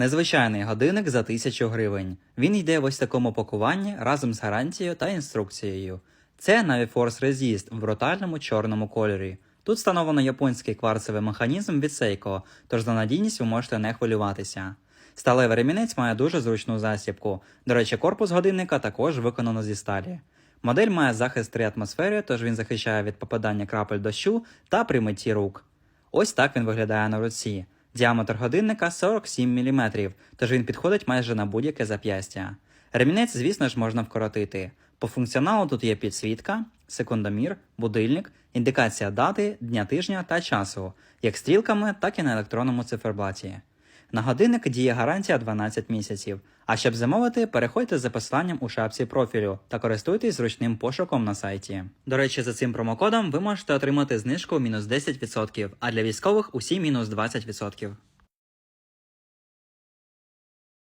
Незвичайний годинник за 1000 гривень. Він йде в ось такому пакуванні разом з гарантією та інструкцією. Це Naviforce Resist в брутальному чорному кольорі. Тут встановлено японський кварцевий механізм від Seiko, тож за надійність ви можете не хвилюватися. Сталевий ремінець має дуже зручну засібку. До речі, корпус годинника також виконано зі сталі. Модель має захист 3 атмосфери, тож він захищає від попадання крапель дощу та при митті рук. Ось так він виглядає на руці. Діаметр годинника 47 мм, тож він підходить майже на будь-яке зап'ястя. Ремінець, звісно ж, можна вкоротити. По функціоналу тут є підсвітка, секундомір, будильник, індикація дати, дня тижня та часу, як стрілками, так і на електронному циферблаті. На годинник діє гарантія 12 місяців. А щоб замовити, переходьте за посиланням у шапці профілю та користуйтесь зручним пошуком на сайті. До речі, за цим промокодом ви можете отримати знижку мінус 10%, а для військових усі мінус 20%.